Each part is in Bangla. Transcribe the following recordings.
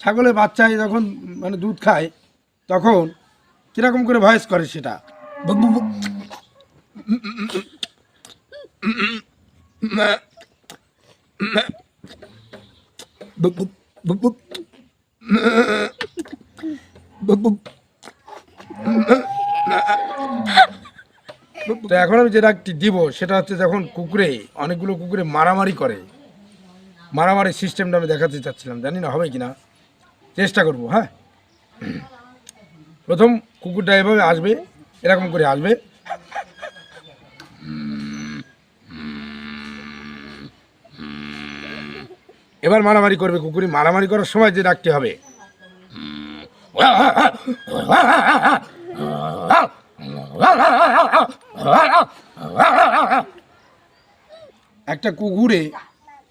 ছাগলের বাচ্চায় যখন মানে দুধ খায় তখন কীরকম করে ভয়েস করে সেটা। তো এখন আমি যে ডাকটি দিব সেটা হচ্ছে যখন কুকুরে অনেকগুলো কুকুরে মারামারি করে মারামারি সিস্টেমটা আমি দেখাতে চাচ্ছিলাম জানি না হবে কিনা। চেষ্টা করব হ্যাঁ? প্রথম কুকুরটা এভাবে আসবে, এরকম করে আসবে। এবার মারামারি করবে কুকুরি, মারামারি করার সময় যে ডাকতে হবে। একটা কুকুরে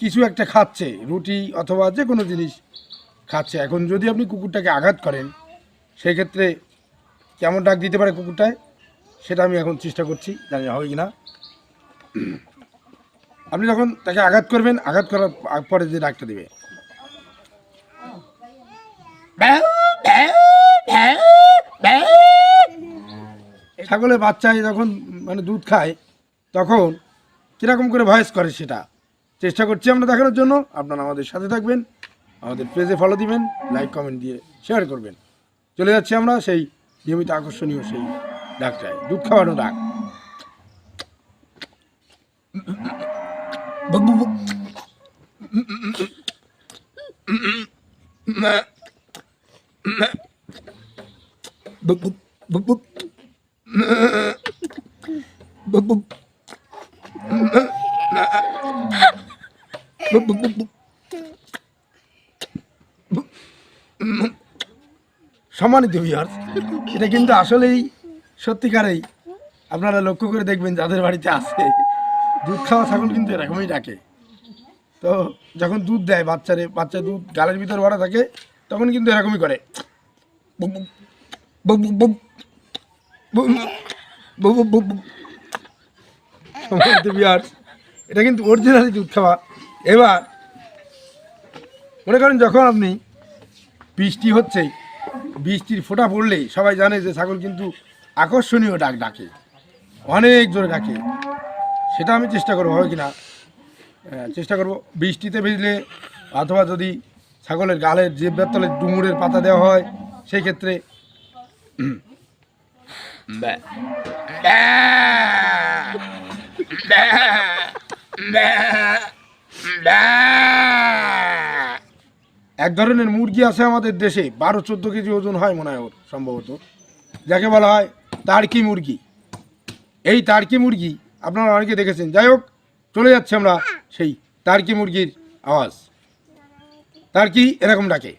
কিছু একটা খাচ্ছে, রুটি অথবা যে কোনো জিনিস। খাচ্ছে। এখন যদি আপনি কুকুরটাকে আঘাত করেন সেই ক্ষেত্রে কেমন ডাক দিতে পারে কুকুরটায়, সেটা আমি এখন চেষ্টা করছি, জানি হবে কি না আপনি যখন তাকে আঘাত করবেন, আঘাত করার পরে যে ডাকটা দিবে। ছাগলের বাচ্চায় যখন মানে দুধ খায়, তখন কীরকম করে ভয়েস করে সেটা? চেষ্টা করছি আমরা দেখানোর জন্য। আপনারা আমাদের সাথে থাকবেন। আমাদের পেজে ফলো দিবেন লাইক কমেন্ট দিয়ে শেয়ার করবেন। চলে যাচ্ছি আমরা সেই নিয়মিত আকর্ষণীয় সেই ডাকটায় দুধ খাওয়ানো ডাক। বুক বুক বুক। বুক বুক বুক বুক। বুক বুক। বুক বুক বুক বুক। সম্মানিত ভিউয়ার্স এটা কিন্তু আসলেই সত্যিকারেই আপনারা লক্ষ্য করে দেখবেন যাদের বাড়িতে আছে, দুধ খাওয়া ছাগল কিন্তু এরকমই ডাকে। তো যখন দুধ দেয় বাচ্চারে, বাচ্চা দুধ গালের ভিতর ভরা থাকে, তখন কিন্তু এরকমই করে। এটা কিন্তু অরিজিনালি দুধ খাওয়া। এবার মনে করেন যখন আপনি বৃষ্টি হচ্ছে, বৃষ্টির ফোঁটা পড়লেই সবাই জানে যে ছাগল কিন্তু আকর্ষণীয় ডাক ডাকে, অনেক জোরে ডাকে। সেটা আমি চেষ্টা করব, হবে কিনা? চেষ্টা করব। বৃষ্টিতে ভিজলে অথবা যদি ছাগলের গালের যে বেতলে ডুমুরের পাতা দেওয়া হয়, সেই ক্ষেত্রে এক ধরনের মুরগি আছে আমাদের দেশে, বারো চোদ্দ কেজি ওজন হয় মনে হয় ওর, সম্ভবত। যাকে বলা হয় তার্কি মুরগি। এই তার্কি মুরগি আপনারা অনেকে দেখেছেন। যাই হোক, চলে যাচ্ছে আমরা সেই তার্কি মুরগির আওয়াজ। তারকি এরকম ডাকে।